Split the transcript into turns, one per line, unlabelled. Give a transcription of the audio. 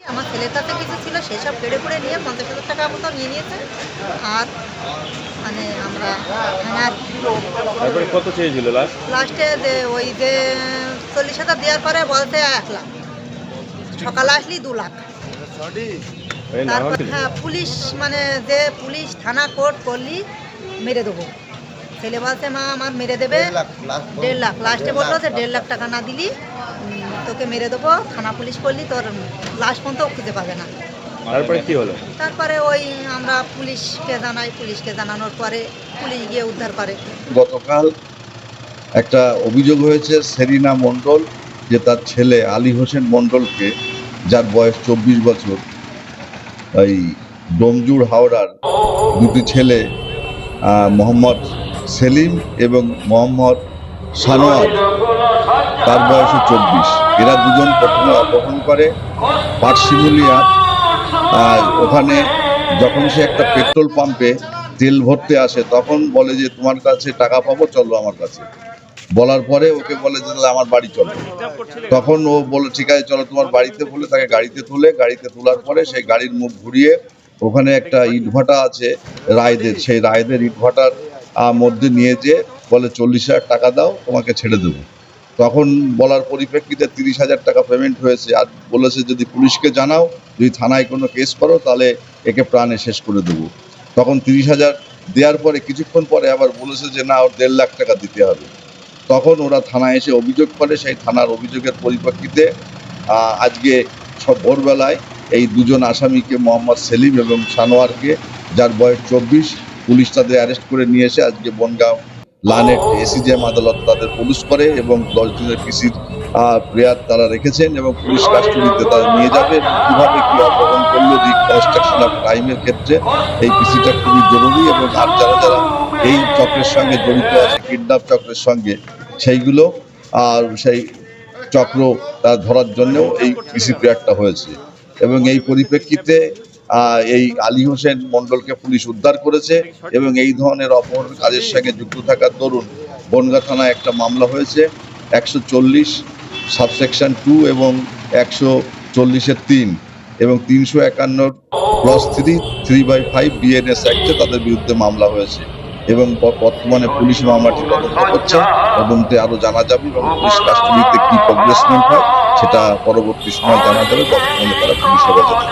আমার ছেলের কাছে কিছু ছিল সেসব কেড়ে করে নিয়ে পঞ্চাশ হাজার টাকা মতো নিয়ে নিয়েছে। আর মানে আমরা হ্যাঁ
তারপরে কত চেয়েছিল লাস্ট
লাস্টে যে ওই যে চল্লিশ হাজার দেওয়ার পরে বলতে এক লাখ। সকালে আসলি দু লাখ। তারপর হ্যাঁ পুলিশ মানে যে পুলিশ থানা কোর্ট করলি মেরে দেবো। ছেলে বলছে মা আমার মেরে দেবে। দেড় লাখ লাস্টে বলল যে দেড় লাখ টাকা না দিলি তোকে মেরে দেবো থানা পুলিশ করলি তোর লাশ পর্যন্ত খুঁজে পাবে না।
তারপরে কি হলো?
তারপরে ওই আমরা পুলিশকে জানাই পুলিশকে জানানোর পরে পুলিশ গিয়ে উদ্ধার করে।
গতকাল একটা অভিযোগ হয়েছে সেরিনা মণ্ডল যে তার ছেলে আলী হোসেন মণ্ডলকে যার বয়স চব্বিশ বছর এই ডোমজুর হাওড়ার দুটি ছেলে মোহাম্মদ সেলিম এবং মোহাম্মদ সানোয়ার তার বয়স চব্বিশ। এরা দুজন প্রথমে অপহরণ করে পাটশিমুলিয়া ওখানে যখন সে একটা পেট্রোল পাম্পে তেল ভরতে আসে, তখন বলে যে, তোমার কাছে টাকা পাবো, চলো আমার কাছে। বলার পরে ওকে বলে যে, তাহলে আমার বাড়ি চলো। তখন ও বলে, ঠিক আছে, চলো তোমার বাড়িতে বলে তাকে গাড়িতে তুলে। গাড়িতে তোলার পরে সেই গাড়ির মুখ ঘুরিয়ে ওখানে একটা ইটভাটা আছে, রায়দের, সেই রায়দের ইটভাটার মধ্যে নিয়ে যে বলে, চল্লিশ হাজার টাকা দাও, তোমাকে ছেড়ে দেবো। তখন বলার পরিপ্রেক্ষিতে তিরিশ হাজার টাকা পেমেন্ট হয়েছে। আর বলেছে যদি পুলিশকে জানাও, যদি থানায় কোনো কেস করো, তাহলে একে প্রাণে শেষ করে দেবো। তখন তিরিশ হাজার দেওয়ার পরে কিছুক্ষণ পরে আবার বলেছে যে, না, ওর দেড় লাখ টাকা দিতে হবে। তখন ওরা থানায় এসে অভিযোগ করে, সেই থানার অভিযোগের পরিপ্রেক্ষিতে আজকে সব ভোরবেলায় এই দুজন আসামিকে মোহাম্মদ সেলিম এবং সানোয়ারকে যার বয়স চব্বিশ, পুলিশ তাদের অ্যারেস্ট করে নিয়ে এসে আজকে বনগাঁও লানের এসিজেএম আদালত তাদের পুলিশ করে এবং দশ দিনের পিসির প্রেয়ার তারা রেখেছেন এবং পুলিশ কাস্টডিতে তারা নিয়ে যাবে। কীভাবে কী অপহরণ করল দি কনস্ট্রাকশন অফ ক্রাইমের ক্ষেত্রে এই পিসিটা খুবই জরুরি এবং আর যারা যারা এই চক্রের সঙ্গে জড়িত আছে কিডন্যাপ চক্রের সঙ্গে, সেইগুলো, আর সেই চক্র তা ধরার জন্যও এই পিসি প্রেয়ারটা হয়েছে। এবং এই পরিপ্রেক্ষিতে এই আলী হোসেন মণ্ডলকে পুলিশ উদ্ধার করেছে এবং এই ধরনের অপহরণ কাজের সঙ্গে যুক্ত থাকার দরুন বনগা থানায় একটা মামলা হয়েছে একশো চল্লিশ সাবসেকশন টু এবং একশো চল্লিশের তিন এবং তিনশো একান্ন plus three three by five BNS অ্যাক্টে তাদের বিরুদ্ধে মামলা হয়েছে এবং বর্তমানে পুলিশ মামলাটি তদন্ত করছে তদন্তে আরও জানা যাবে এবং পুলিশ কাস্টডিতে কি প্রগ্রেসমেন্ট হয় সেটা পরবর্তী সময় জানা যাবে। বর্তমানে তারা পুলিশ হেফাজতে